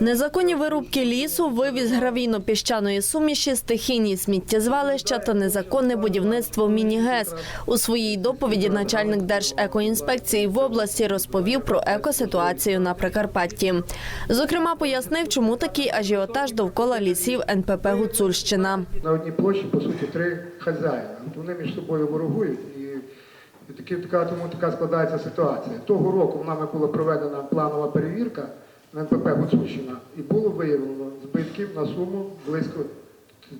Незаконні вирубки лісу, вивіз гравійно-піщаної суміші, стихійні сміттєзвалища та незаконне будівництво міні-ГЕС. У своїй доповіді начальник Держекоінспекції в області розповів про екоситуацію на Прикарпатті. Зокрема, пояснив, чому такий ажіотаж довкола лісів НПП Гуцульщина. на одній площі, по суті, три хазяїни. От Вони між собою ворогують і, і таки, така, тому така складається ситуація. Того року в нами була проведена планова перевірка НПП Гуцульщина і було виявлено збитків на суму близько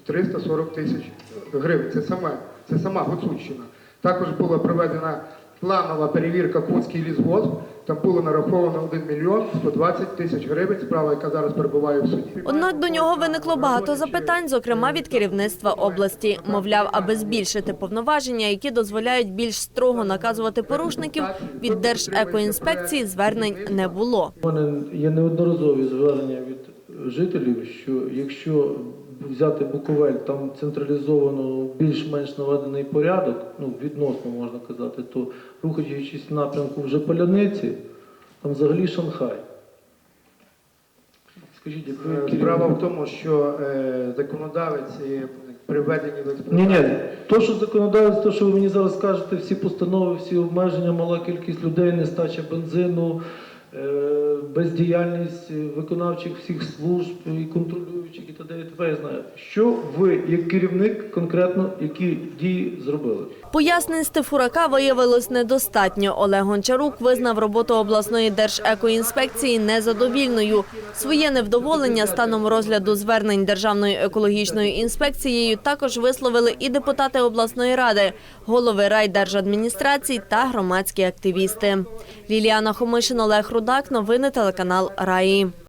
340 тисяч гривень. Це сама, це сама Гуцульщина. Також була проведена планова перевірка Кутський лісгосп. Там було нараховано 1 мільйон 120 тисяч гривень. Справа, яка зараз перебуває в суді. Однак до нього виникло багато запитань, зокрема від керівництва області. Мовляв, аби збільшити повноваження, які дозволяють більш строго наказувати порушників, від Держекоінспекції звернень не було. У мене є неодноразові звернення від жителів, що якщо взяти Буковель, там централізовано більш-менш наведений порядок, ну відносно можна казати, то рухаючись в напрямку вже поляниці, там взагалі Шанхай. Скажіть, як ви Е, Справа в тому, що е, законодавець і приведені до Ні, експлуатації. ні, то, що законодавець, то, що ви мені зараз кажете, всі постанови, всі обмеження, мала кількість людей, нестача бензину, е, бездіяльність е, виконавчих всіх служб і контролюючих і т.д. Знаю. Що ви, як керівник, конкретно які дії зробили? Пояснень Стефурака виявилось недостатньо. Олег Гончарук визнав роботу обласної держекоінспекції незадовільною. Своє невдоволення станом розгляду звернень Державною екологічною інспекцією також висловили і депутати обласної ради, голови райдержадміністрацій та громадські активісти. Ліліана Хомишин, Олег Рудак. Новини телеканал Раї.